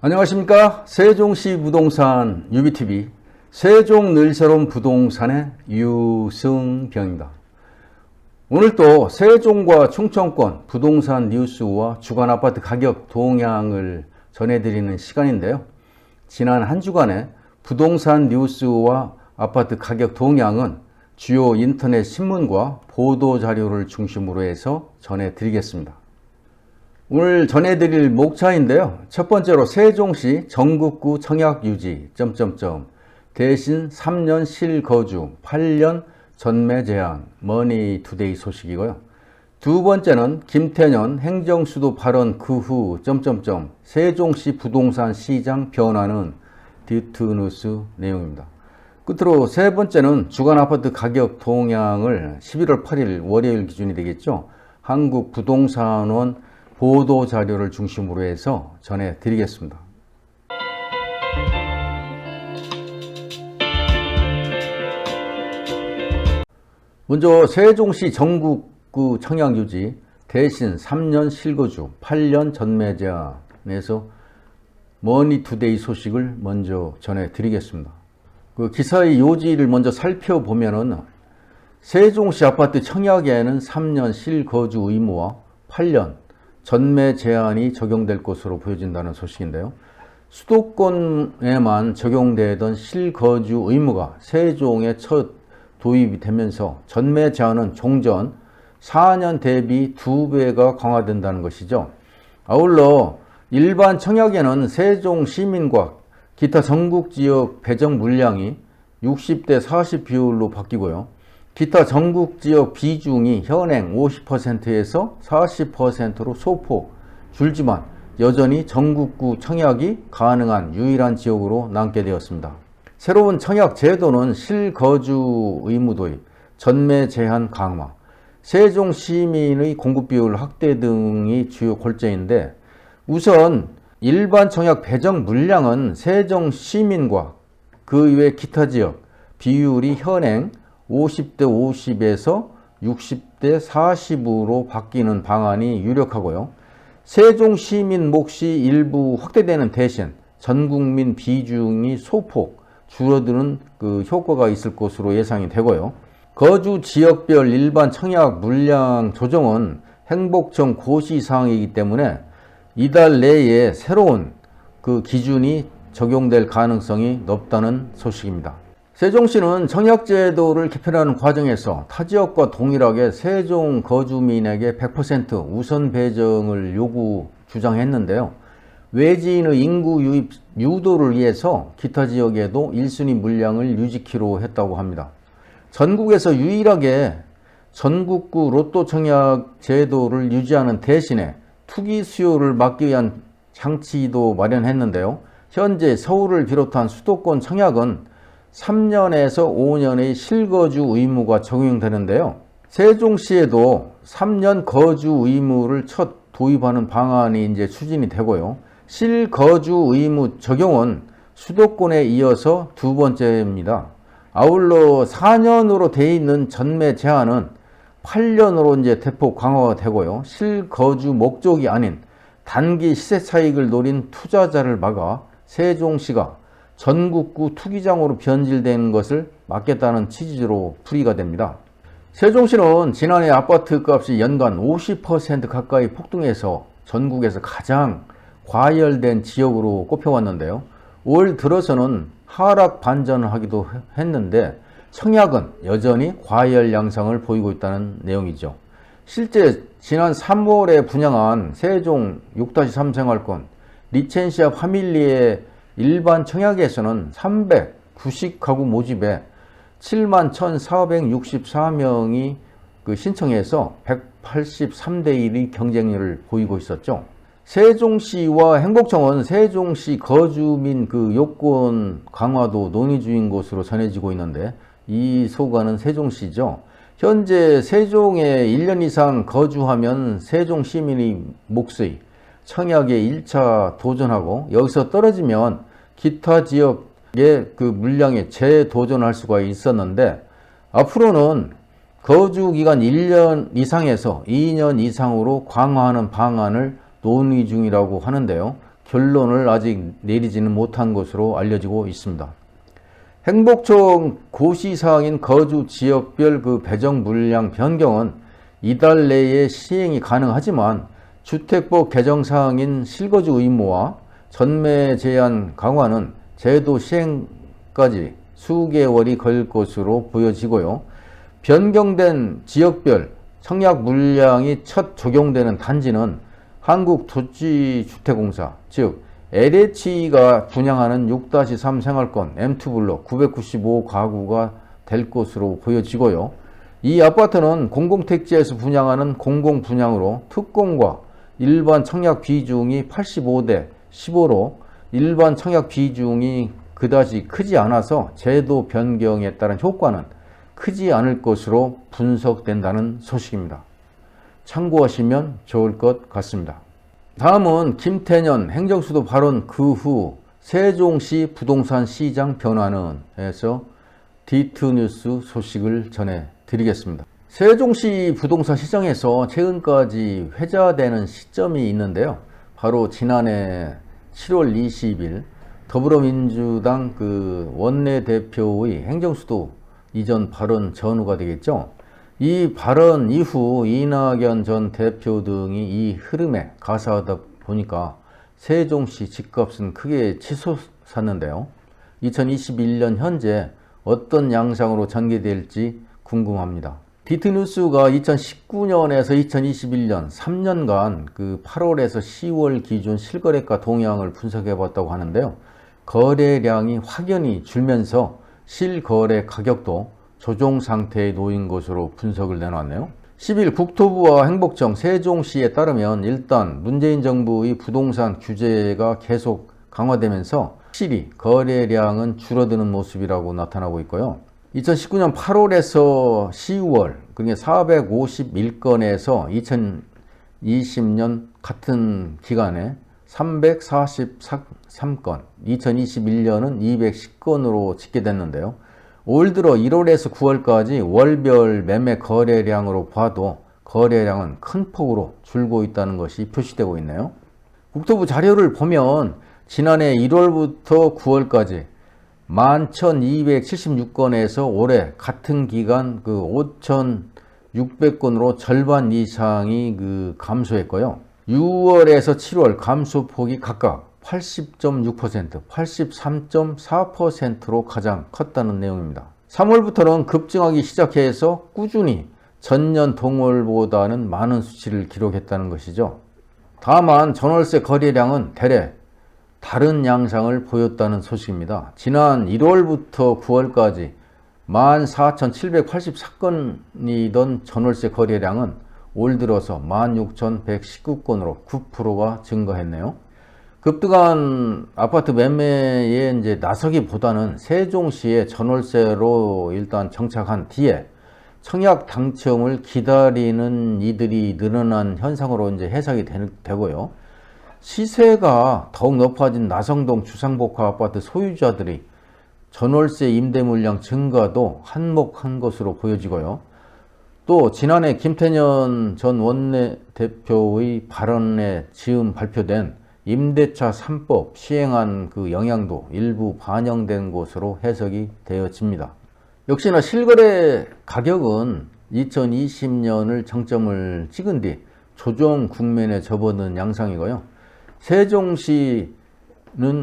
안녕하십니까? 세종시 부동산 유비TV 세종 늘 새로운 부동산의 유승병입니다. 오늘 또 세종과 충청권 부동산 뉴스와 주간 아파트 가격 동향을 전해드리는 시간인데요. 지난 한 주간의 부동산 뉴스와 아파트 가격 동향은 주요 인터넷 신문과 보도 자료를 중심으로 해서 전해드리겠습니다 오늘 전해드릴 목차인데요. 첫 번째로 세종시 전국구 청약 유지 점점점 대신 3년 실거주 8년 전매 제한 머니 투데이 소식이고요. 두 번째는 김태년 행정수도 발언 그 후 점점점 세종시 부동산 시장 변화는 디트뉴스 내용입니다. 끝으로 세 번째는 주간 아파트 가격 동향을 11월 8일 월요일 기준이 되겠죠. 한국 부동산원 보도 자료를 중심으로 해서 전해드리겠습니다. 먼저 세종시 전국구 청약유지 대신 3년 실거주 8년 전매 제한에서 머니투데이 소식을 먼저 전해드리겠습니다. 그 기사의 요지를 먼저 살펴보면은 세종시 아파트 청약에는 3년 실거주 의무와 8년 전매 제한이 적용될 것으로 보여진다는 소식인데요. 수도권에만 적용되던 실거주 의무가 세종에 첫 도입이 되면서 전매 제한은 종전 4년 대비 2배가 강화된다는 것이죠. 아울러 일반 청약에는 세종 시민과 기타 전국 지역 배정 물량이 60대 40 비율로 바뀌고요. 기타 전국 지역 비중이 현행 50%에서 40%로 소폭 줄지만 여전히 전국구 청약이 가능한 유일한 지역으로 남게 되었습니다. 새로운 청약 제도는 실거주 의무 도입, 전매 제한 강화, 세종 시민의 공급 비율 확대 등이 주요 골재인데 우선 일반 청약 배정 물량은 세종 시민과 그 이외 기타 지역 비율이 현행 50대 50에서 60대 40으로 바뀌는 방안이 유력하고요. 세종 시민 몫이 일부 확대되는 대신 전 국민 비중이 소폭 줄어드는 그 효과가 있을 것으로 예상이 되고요. 거주 지역별 일반 청약 물량 조정은 행복청 고시사항이기 때문에 이달 내에 새로운 그 기준이 적용될 가능성이 높다는 소식입니다. 세종시는 청약제도를 개편하는 과정에서 타 지역과 동일하게 세종 거주민에게 100% 우선 배정을 요구 주장했는데요. 외지인의 인구 유입 유도를 위해서 기타 지역에도 1순위 물량을 유지키로 했다고 합니다. 전국에서 유일하게 전국구 로또 청약 제도를 유지하는 대신에 투기 수요를 막기 위한 장치도 마련했는데요. 현재 서울을 비롯한 수도권 청약은 3년에서 5년의 실거주 의무가 적용되는데요. 세종시에도 3년 거주 의무를 첫 도입하는 방안이 이제 추진이 되고요. 실거주 의무 적용은 수도권에 이어서 두 번째입니다. 아울러 4년으로 돼 있는 전매 제한은 8년으로 이제 대폭 강화가 되고요. 실거주 목적이 아닌 단기 시세 차익을 노린 투자자를 막아 세종시가 전국구 투기장으로 변질된 것을 막겠다는 취지로 풀이가 됩니다. 세종시는 지난해 아파트 값이 연간 50% 가까이 폭등해서 전국에서 가장 과열된 지역으로 꼽혀왔는데요. 올 들어서는 하락 반전을 하기도 했는데 청약은 여전히 과열 양상을 보이고 있다는 내용이죠. 실제 지난 3월에 분양한 세종 6-3 생활권 리첸시아 파밀리의 일반 청약에서는 390 가구 모집에 7만 1,464명이 그 신청해서 183대 1의 경쟁률을 보이고 있었죠. 세종시와 행복청은 세종시 거주민 그 요건 강화도 논의 중인 것으로 전해지고 있는데 이 소관은 세종시죠. 현재 세종에 1년 이상 거주하면 세종 시민의 몫의 청약에 1차 도전하고 여기서 떨어지면 기타 지역의 그 물량에 재도전할 수가 있었는데 앞으로는 거주 기간 1년 이상에서 2년 이상으로 강화하는 방안을 논의 중이라고 하는데요. 결론을 아직 내리지는 못한 것으로 알려지고 있습니다. 행복청 고시사항인 거주 지역별 그 배정 물량 변경은 이달 내에 시행이 가능하지만 주택법 개정 사항인 실거주 의무와 전매 제한 강화는 제도 시행까지 수개월이 걸릴 것으로 보여지고요. 변경된 지역별 청약 물량이 첫 적용되는 단지는 한국도시주택공사 즉 LH가 분양하는 6-3 생활권 M2블록 995가구가 될 것으로 보여지고요. 이 아파트는 공공택지에서 분양하는 공공분양으로 특공과 일반 청약 비중이 85대 15로 일반 청약 비중이 그다지 크지 않아서 제도 변경에 따른 효과는 크지 않을 것으로 분석된다는 소식입니다. 참고하시면 좋을 것 같습니다. 다음은 김태년 행정수도 발언 그 후 세종시 부동산 시장 변화는 에서 디트뉴스 소식을 전해 드리겠습니다. 세종시 부동산 시장에서 최근까지 회자되는 시점이 있는데요. 바로 지난해 7월 20일 더불어민주당 그 원내대표의 행정수도 이전 발언 전후가 되겠죠. 이 발언 이후 이낙연 전 대표 등이 이 흐름에 가사하다 보니까 세종시 집값은 크게 치솟았는데요. 2021년 현재 어떤 양상으로 전개될지 궁금합니다. 디트뉴스가 2019년에서 2021년 3년간 그 8월에서 10월 기준 실거래가 동향을 분석해 봤다고 하는데요. 거래량이 확연히 줄면서 실거래 가격도 조정 상태에 놓인 것으로 분석을 내놨네요. 10일 국토부와 행복청 세종시에 따르면 일단 문재인 정부의 부동산 규제가 계속 강화되면서 확실히 거래량은 줄어드는 모습이라고 나타나고 있고요. 2019년 8월에서 10월 그게 451건에서 2020년 같은 기간에 343건, 2021년은 210건으로 집계됐는데요. 올 들어 1월에서 9월까지 월별 매매 거래량으로 봐도 거래량은 큰 폭으로 줄고 있다는 것이 표시되고 있네요. 국토부 자료를 보면 지난해 1월부터 9월까지 11,276건에서 올해 같은 기간 그 5,600건으로 절반 이상이 그 감소했고요. 6월에서 7월 감소폭이 각각 80.6%, 83.4%로 가장 컸다는 내용입니다. 3월부터는 급증하기 시작해서 꾸준히 전년 동월보다는 많은 수치를 기록했다는 것이죠. 다만 전월세 거래량은 대래 다른 양상을 보였다는 소식입니다. 지난 1월부터 9월까지 14,784건이던 전월세 거래량은 올 들어서 16,119건으로 9%가 증가했네요. 급등한 아파트 매매에 이제 나서기보다는 세종시의 전월세로 일단 정착한 뒤에 청약 당첨을 기다리는 이들이 늘어난 현상으로 이제 해석이 되고요. 시세가 더욱 높아진 나성동 주상복합 아파트 소유자들이 전월세 임대 물량 증가도 한몫한 것으로 보여지고요. 또 지난해 김태년 전 원내대표의 발언에 지음 발표된 임대차 3법 시행한 그 영향도 일부 반영된 것으로 해석이 되어집니다. 역시나 실거래 가격은 2020년을 정점을 찍은 뒤 조정 국면에 접어든 양상이고요. 세종시는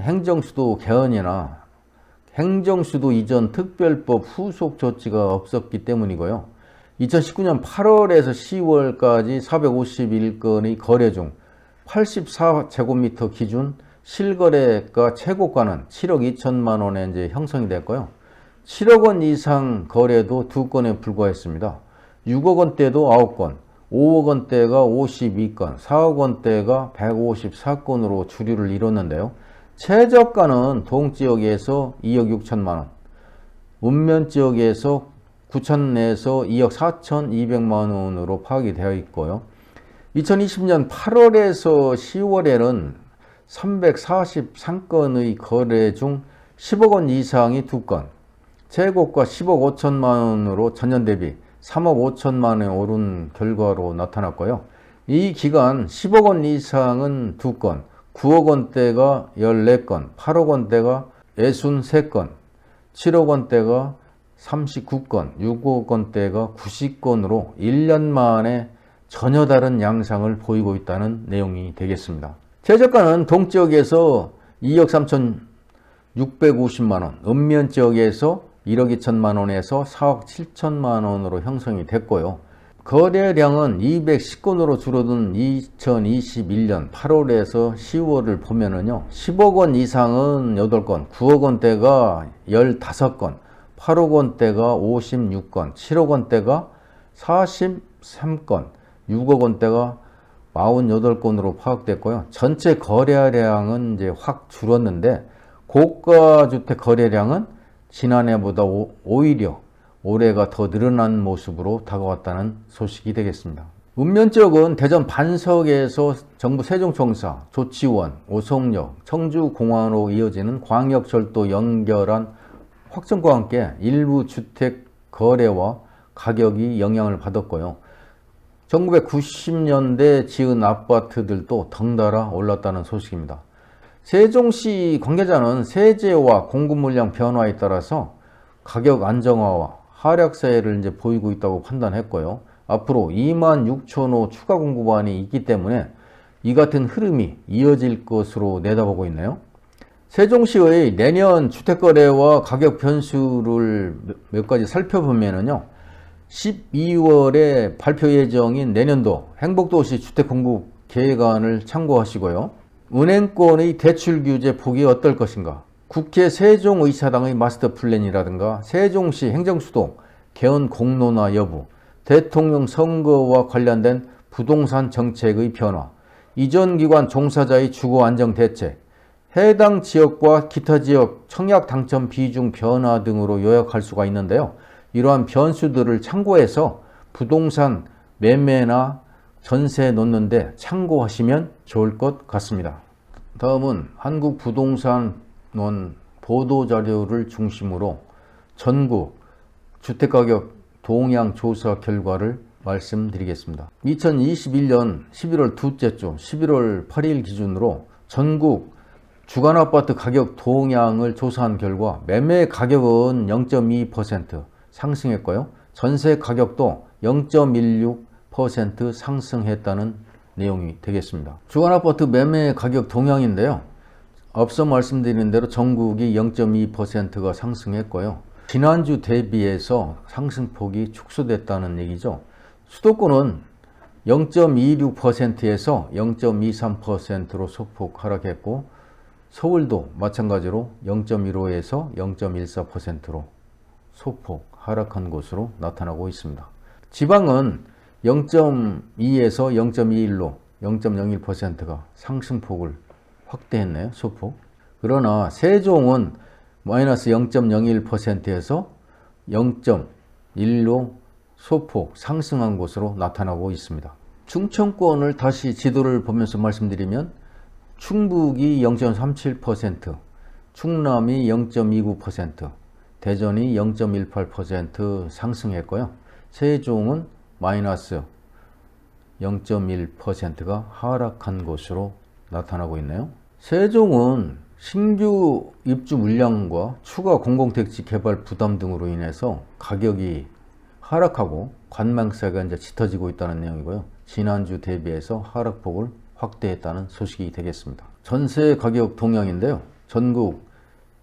행정수도 개헌이나 행정수도 이전 특별법 후속 조치가 없었기 때문이고요. 2019년 8월에서 10월까지 451건의 거래 중 84제곱미터 기준 실거래가 최고가는 7억 2천만 원에 이제 형성이 됐고요. 7억 원 이상 거래도 두 건에 불과했습니다. 6억 원대도 9건, 5억 원대가 52건, 4억 원대가 154건으로 주류를 이뤘는데요. 최저가는 동지역에서 2억 6천만 원, 운면 지역에서 9천 내에서 2억 4천 2백만 원으로 파악이 되어 있고요. 2020년 8월에서 10월에는 343건의 거래 중 10억 원 이상이 2건, 최고가 10억 5천만 원으로 전년 대비 3억 5천만 원에 오른 결과로 나타났고요. 이 기간 10억 원 이상은 2건, 9억 원대가 14건, 8억 원대가 63건, 7억 원대가 39건, 6억 원대가 90건으로 1년 만에 전혀 다른 양상을 보이고 있다는 내용이 되겠습니다. 최저가는 동지역에서 2억 3,650만 원, 읍면 지역에서 1억 2천만 원에서 4억 7천만 원으로 형성이 됐고요. 거래량은 210건으로 줄어든 2021년 8월에서 10월을 보면은요. 10억 원 이상은 8건, 9억 원대가 15건, 8억 원대가 56건, 7억 원대가 43건, 6억 원대가 48건으로 파악됐고요. 전체 거래량은 이제 확 줄었는데 고가 주택 거래량은 지난해보다 오, 오히려 올해가 더 늘어난 모습으로 다가왔다는 소식이 되겠습니다. 읍면 지역은 대전 반석에서 정부 세종청사, 조치원, 오송역, 청주공항으로 이어지는 광역철도 연결한 확정과 함께 일부 주택 거래와 가격이 영향을 받았고요. 1990년대 지은 아파트들도 덩달아 올랐다는 소식입니다. 세종시 관계자는 세제와 공급 물량 변화에 따라서 가격 안정화와 하락세를 이제 보이고 있다고 판단했고요. 앞으로 2만 6천 호 추가 공급안이 있기 때문에 이 같은 흐름이 이어질 것으로 내다보고 있네요. 세종시의 내년 주택거래와 가격 변수를 몇 가지 살펴보면요. 12월에 발표 예정인 내년도 행복도시 주택공급 계획안을 참고하시고요. 은행권의 대출 규제 폭이 어떨 것인가? 국회 세종의사당의 마스터 플랜이라든가 세종시 행정수도 개헌 공론화 여부, 대통령 선거와 관련된 부동산 정책의 변화, 이전 기관 종사자의 주거 안정 대책, 해당 지역과 기타 지역 청약 당첨 비중 변화 등으로 요약할 수가 있는데요. 이러한 변수들을 참고해서 부동산 매매나 전세 놓는데 참고하시면 좋을 것 같습니다. 다음은 한국 부동산원 보도 자료를 중심으로 전국 주택가격 동향 조사 결과를 말씀드리겠습니다. 2021년 11월 둘째 주 11월 8일 기준으로 전국 주간 아파트 가격 동향을 조사한 결과 매매 가격은 0.2% 상승했고요. 전세 가격도 0.16% 상승했다는 내용이 되겠습니다. 주간 아파트 매매 가격 동향인데요. 앞서 말씀드린 대로 전국이 0.2%가 상승했고요. 지난주 대비해서 상승폭이 축소됐다는 얘기죠. 수도권은 0.26%에서 0.23%로 소폭 하락했고 서울도 마찬가지로 0.15에서 0.14%로 소폭 하락한 것으로 나타나고 있습니다. 지방은 0.2에서 0.21로 0.01%가 상승폭을 확대했네요. 소폭. 그러나 세종은 마이너스 0.01%에서 0.1로 소폭 상승한 것으로 나타나고 있습니다. 충청권을 다시 지도를 보면서 말씀드리면 충북이 0.37%, 충남이 0.29%, 대전이 0.18% 상승했고요. 세종은 마이너스 0.1%가 하락한 것으로 나타나고 있네요. 세종은 신규 입주 물량과 추가 공공택지 개발 부담 등으로 인해서 가격이 하락하고 관망세가 이제 짙어지고 있다는 내용이고요. 지난주 대비해서 하락폭을 확대했다는 소식이 되겠습니다. 전세 가격 동향인데요. 전국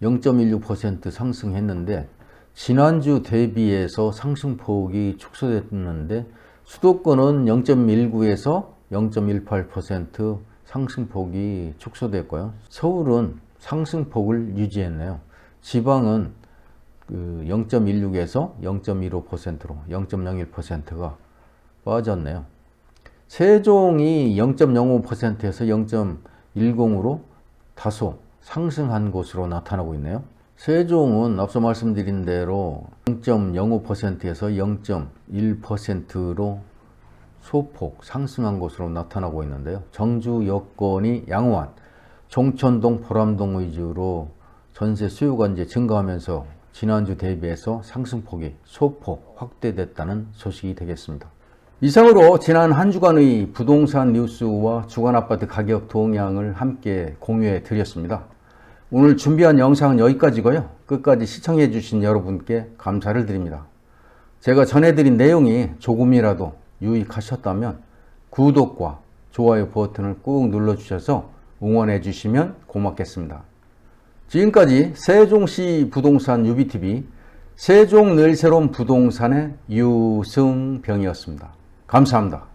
0.16% 상승했는데 지난주 대비해서 상승폭이 축소됐는데 수도권은 0.19에서 0.18% 상승폭이 축소됐고요. 서울은 상승폭을 유지했네요. 지방은 그 0.16에서 0.15%로 0.01%가 빠졌네요. 세종이 0.05%에서 0.10으로 다소 상승한 것으로 나타나고 있네요. 세종은 앞서 말씀드린 대로 0.05%에서 0.1%로 소폭 상승한 것으로 나타나고 있는데요. 정주 여건이 양호한 종천동, 보람동 위주로 전세 수요가 이제 증가하면서 지난주 대비해서 상승폭이 소폭 확대됐다는 소식이 되겠습니다. 이상으로 지난 한 주간의 부동산 뉴스와 주간 아파트 가격 동향을 함께 공유해 드렸습니다. 오늘 준비한 영상은 여기까지고요. 끝까지 시청해 주신 여러분께 감사를 드립니다. 제가 전해드린 내용이 조금이라도 유익하셨다면 구독과 좋아요 버튼을 꾹 눌러주셔서 응원해 주시면 고맙겠습니다. 지금까지 세종시 부동산 유비TV 세종 늘새로운 부동산의 유승병이었습니다. 감사합니다.